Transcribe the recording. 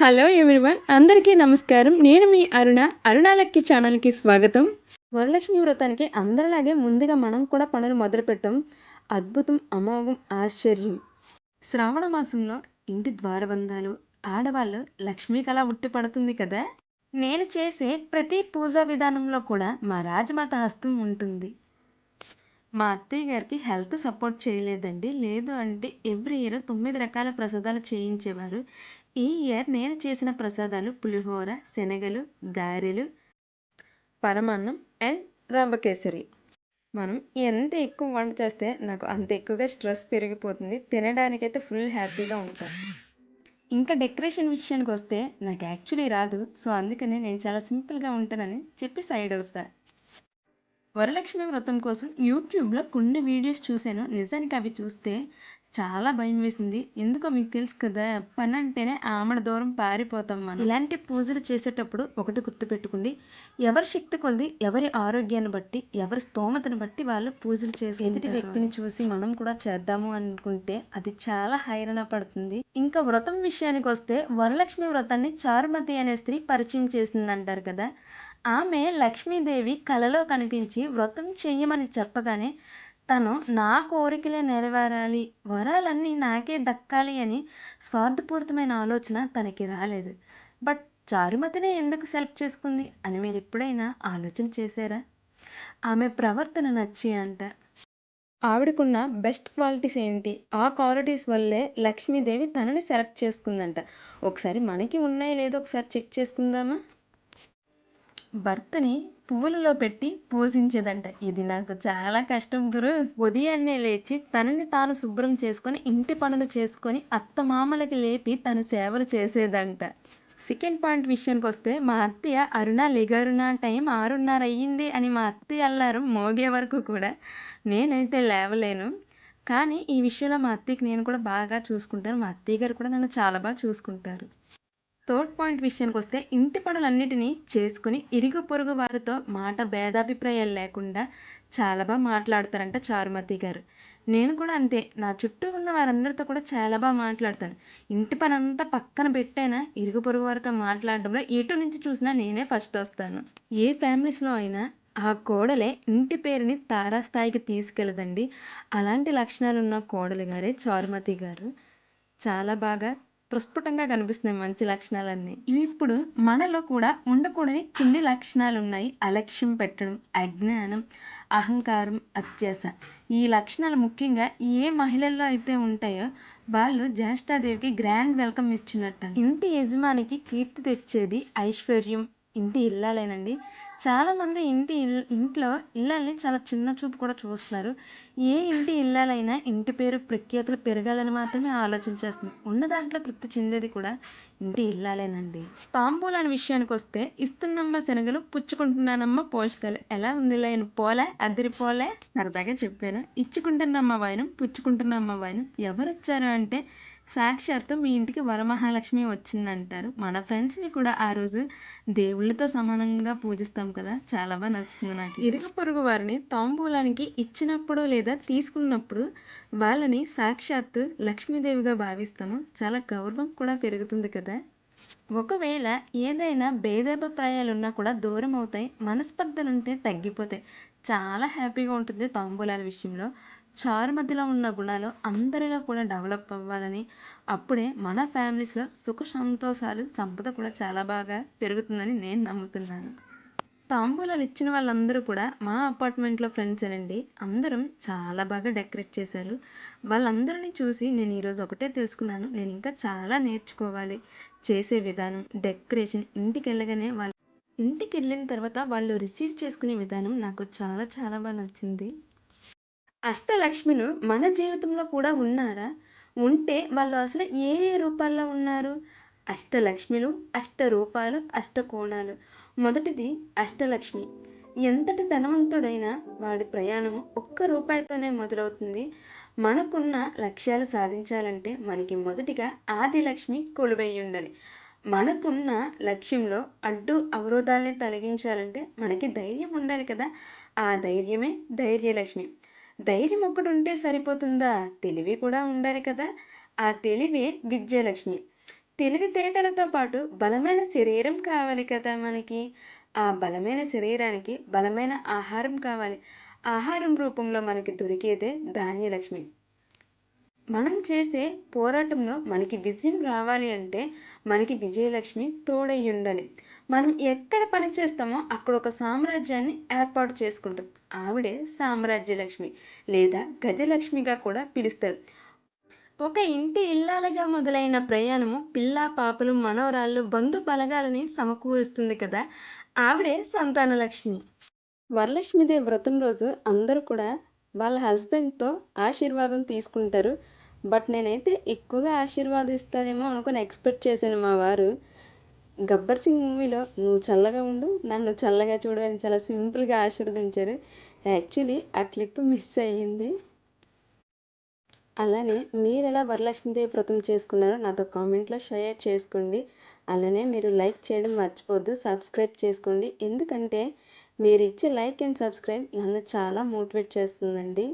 Hello everyone అందరికీ నమస్కారం. నేను మీ అరుణ అరుణాలక్కి ఛానల్కి స్వాగతం. వరలక్ష్మి వ్రతానికి అందరిలాగే ముందుగా మనం కూడా పనులు మొదలుపెట్టాం. అద్భుతం అమోఘం ఆశ్చర్యం. శ్రావణ మాసంలో ఇంటి ద్వారబంధాలు ఆడవాళ్ళు లక్ష్మీ కళ ఉట్టి పడుతుంది కదా? నేను చేసే ప్రతి పూజా విధానంలో కూడా మా రాజమాత హస్తం ఉంటుంది. మా అత్తయ్య గారికి హెల్త్ సపోర్ట్ చేయలేదండి. లేదు అంటే ఎవ్రీ ఇయర్ తొమ్మిది రకాల ప్రసాదాలు చేయించేవారు. ఈ ఇయర్ నేను చేసిన ప్రసాదాలు పులిహోర శనగలు గారెలు పరమాన్నం అండ్ రవ్వకేసరి. మనం ఎంత ఎక్కువ వంట చేస్తే నాకు అంత ఎక్కువగా స్ట్రెస్ పెరిగిపోతుంది. తినడానికైతే ఫుల్ హ్యాపీగా ఉంటాను. ఇంకా డెకరేషన్ విషయానికి వస్తే నాకు యాక్చువల్లీ రాదు. సో అందుకని నేను చాలా సింపుల్గా ఉంటానని చెప్పి సైడ్ అవుతా. వరలక్ష్మి వ్రతం కోసం యూట్యూబ్లో కొన్ని వీడియోస్ చూశాను. నిజానికి అవి చూస్తే చాలా భయం వేసింది. ఎందుకో మీకు తెలుసు కదా పని అంటేనే ఆమెడ దూరం పారిపోతాం మనం. ఇలాంటి పూజలు చేసేటప్పుడు ఒకటి గుర్తుపెట్టుకోండి. ఎవరి శక్తి కొలిది ఎవరి ఆరోగ్యాన్ని బట్టి ఎవరి స్తోమతను బట్టి వాళ్ళు పూజలు చేసి ఎదుటి వ్యక్తిని చూసి మనం కూడా చేద్దాము అనుకుంటే అది చాలా హైరాణ పడుతుంది. ఇంకా వ్రతం విషయానికి వస్తే వరలక్ష్మి వ్రతాన్ని చారుమతి అనే స్త్రీ పరిచయం చేసింది అంటారు కదా. ఆమె లక్ష్మీదేవి కలలో కనిపించి వ్రతం చెయ్యమని చెప్పగానే తను నా కోరికలే నెరవేరాలి వరాలన్నీ నాకే దక్కాలి అని స్వార్థపూరితమైన ఆలోచన తనకి రాలేదు. బట్ చారుమతినే ఎందుకు సెలెక్ట్ చేసుకుంది అని మీరు ఎప్పుడైనా ఆలోచన చేశారా? ఆమె ప్రవర్తన నచ్చి అంట. ఆవిడకున్న బెస్ట్ క్వాలిటీస్ ఏంటి? ఆ క్వాలిటీస్ వల్లే లక్ష్మీదేవి తనని సెలెక్ట్ చేసుకుందంట. ఒకసారి మనకి ఉన్నాయో లేదో ఒకసారి చెక్ చేసుకుందామా? భర్తని పువ్వులలో పెట్టి పూజించేదంట. ఇది నాకు చాలా కష్టం గురు. ఉదయాన్నే లేచి తనని తాను శుభ్రం చేసుకొని ఇంటి పనులు చేసుకొని అత్తమామలకి లేపి తను సేవలు చేసేదంట. సెకండ్ పాయింట్ విషయానికి వస్తే మా అత్తయ్య అరుణ లిగరుణ టైం ఆరున్నర అయ్యింది అని మా అత్తయ్య అల్లారం మోగే వరకు కూడా నేనైతే లేవలేను. కానీ ఈ విషయంలో మా అత్తయ్యకి నేను కూడా బాగా చూసుకుంటాను. మా అత్తయ్య గారు కూడా నన్ను చాలా బాగా చూసుకుంటారు. థర్డ్ పాయింట్ విషయానికి వస్తే ఇంటి పనులన్నిటినీ చేసుకుని ఇరుగు పొరుగు వారితో మాట భేదాభిప్రాయాలు లేకుండా చాలా బాగా మాట్లాడతారంట చారుమతి గారు. నేను కూడా అంతే. నా చుట్టూ ఉన్న వారందరితో కూడా చాలా బాగా మాట్లాడతాను. ఇంటి పని అంతా పక్కన పెట్టైనా ఇరుగు పొరుగు వారితో మాట్లాడడంలో ఎటు నుంచి చూసినా నేనే ఫస్ట్ వస్తాను. ఏ ఫ్యామిలీస్లో అయినా ఆ కోడలే ఇంటి పేరుని తారాస్థాయికి తీసుకెళ్ళదండి అలాంటి లక్షణాలు ఉన్న కోడలు గారే చారుమతి గారు. చాలా బాగా ప్రస్ఫుటంగా కనిపిస్తున్నాయి మంచి లక్షణాలన్నీ. ఇవి ఇప్పుడు మనలో కూడా ఉండకూడని కొన్ని లక్షణాలు ఉన్నాయి అలక్ష్యం పెట్టడం అజ్ఞానం అహంకారం అత్యాస ఈ లక్షణాలు ముఖ్యంగా ఏ మహిళల్లో అయితే ఉంటాయో వాళ్ళు జ్యేష్ఠాదేవికి గ్రాండ్ వెల్కమ్ ఇచ్చినట్టు ఇంటి యజమానికి కీర్తి తెచ్చేది ఐశ్వర్యం ఇంటి ఇల్లాలేనండి. చాలామంది ఇంటి ఇల్ ఇంట్లో ఇళ్ళని చాలా చిన్న చూపు కూడా చూస్తున్నారు. ఏ ఇంటి ఇల్లాలైనా ఇంటి పేరు ప్రఖ్యాతులు పెరగాలని మాత్రమే ఆలోచన చేస్తుంది ఉన్న దాంట్లో తృప్తి చెందేది కూడా ఇంటి ఇల్లాలేనండి. తాంబూలాని విషయానికి వస్తే ఇస్తున్నమ్మ శనగలు పుచ్చుకుంటున్నానమ్మ పోషకాలు. ఎలా ఉంది లేని? పోలే? అద్దరి పోలే సరదాగా చెప్పాను. ఇచ్చుకుంటున్నమ్మ వాయనం పుచ్చుకుంటున్నమ్మ వాయనం ఎవరు వచ్చారు అంటే సాక్షాత్తు మీ ఇంటికి వరమహాలక్ష్మి వచ్చిందంటారు. మన ఫ్రెండ్స్ని కూడా ఆ రోజు దేవుళ్ళతో సమానంగా పూజిస్తాం కదా. చాలా బాగా నచ్చుతుంది నాకు. ఇరుగు పొరుగు వారిని తాంబూలానికి ఇచ్చినప్పుడు లేదా తీసుకున్నప్పుడు వాళ్ళని సాక్షాత్తు లక్ష్మీదేవిగా భావిస్తాము. చాలా గౌరవం కూడా పెరుగుతుంది కదా. ఒకవేళ ఏదైనా భేదాభిప్రాయాలు ఉన్నా కూడా దూరం అవుతాయి మనస్పర్ధలు ఉంటే తగ్గిపోతాయి. చాలా హ్యాపీగా ఉంటుంది తాంబూలాల విషయంలో. చారు మధ్యలో ఉన్న గుణాలు అందరిలో కూడా డెవలప్ అవ్వాలని అప్పుడే మన ఫ్యామిలీస్లో సుఖ సంతోషాలు సంపద కూడా చాలా బాగా పెరుగుతుందని నేను నమ్ముతున్నాను. తాంబూలాలు ఇచ్చిన వాళ్ళందరూ కూడా మా అపార్ట్మెంట్లో ఫ్రెండ్స్ అండి అందరం చాలా బాగా డెకరేట్ చేశారు. వాళ్ళందరినీ చూసి నేను ఈరోజు ఒకటే తెలుసుకున్నాను. నేను ఇంకా చాలా నేర్చుకోవాలి. చేసే విధానం డెకరేషన్ ఇంటికి వెళ్ళగానే వాళ్ళు ఇంటికి వెళ్ళిన తర్వాత వాళ్ళు రిసీవ్ చేసుకునే విధానం నాకు చాలా చాలా బాగా నచ్చింది. అష్టలక్ష్మిలు మన జీవితంలో కూడా ఉన్నారా? ఉంటే వాళ్ళు అసలు ఏ ఏ రూపాల్లో ఉన్నారు? అష్టలక్ష్మిలు అష్ట రూపాలు అష్ట కోణాలు మొదటిది అష్టలక్ష్మి. ఎంతటి ధనవంతుడైనా వాడి ప్రయాణం ఒక్క రూపాయితోనే మొదలవుతుంది. మనకున్న లక్ష్యాలు సాధించాలంటే మనకి మొదటిగా ఆదిలక్ష్మి కొలువై ఉండాలి మనకున్న లక్ష్యంలో అడ్డు అవరోధాలని తొలగించాలంటే మనకి ధైర్యం ఉండాలి కదా? ఆ ధైర్యమే ధైర్యలక్ష్మి. ధైర్యం ఒక్కటి ఉంటే సరిపోతుందా? తెలివి కూడా ఉండాలి కదా. ఆ తెలివే విద్యాలక్ష్మి తెలివితేటలతో పాటు బలమైన శరీరం కావాలి కదా మనకి. ఆ బలమైన శరీరానికి బలమైన ఆహారం కావాలి. ఆహారం రూపంలో మనకి దొరికేదే ధాన్యలక్ష్మి. మనం చేసే పోరాటంలో మనకి విజయం రావాలి అంటే మనకి విజయలక్ష్మి తోడై ఉండాలి మనం ఎక్కడ పని చేస్తామో అక్కడ ఒక సామ్రాజ్యాన్ని ఏర్పాటు చేసుకుంటాం. ఆవిడే సామ్రాజ్య లక్ష్మి లేదా గజలక్ష్మిగా కూడా పిలుస్తారు. ఒక ఇంటి ఇల్లాలుగా మొదలైన ప్రయాణము పిల్ల పాపలు మనవరాళ్ళు బంధు బలగాలని సమకూరుస్తుంది కదా. ఆవిడే సంతాన లక్ష్మి. వ్రతం రోజు అందరూ కూడా వాళ్ళ హస్బెండ్తో ఆశీర్వాదం తీసుకుంటారు. బట్ నేనైతే ఎక్కువగా ఆశీర్వాదిస్తారేమో అనుకుని ఎక్స్పెక్ట్ చేశాను మా వారు. గబ్బర్ సింగ్ మూవీలో నువ్వు చల్లగా ఉండు నన్ను చల్లగా చూడు అని చాలా సింపుల్గా ఆశీర్వదించారు. యాక్చువల్లీ ఆ క్లిప్ మిస్ అయ్యింది. అలానే మీరు ఎలా వరలక్ష్మీదేవి వ్రతం చేసుకున్నారో నాతో కామెంట్లో షేర్ చేసుకోండి. అలానే మీరు లైక్ చేయడం మర్చిపోద్దు సబ్స్క్రైబ్ చేసుకోండి. ఎందుకంటే మీరు ఇచ్చే లైక్ అండ్ సబ్స్క్రైబ్ నన్ను చాలా మోటివేట్ చేస్తుందండి.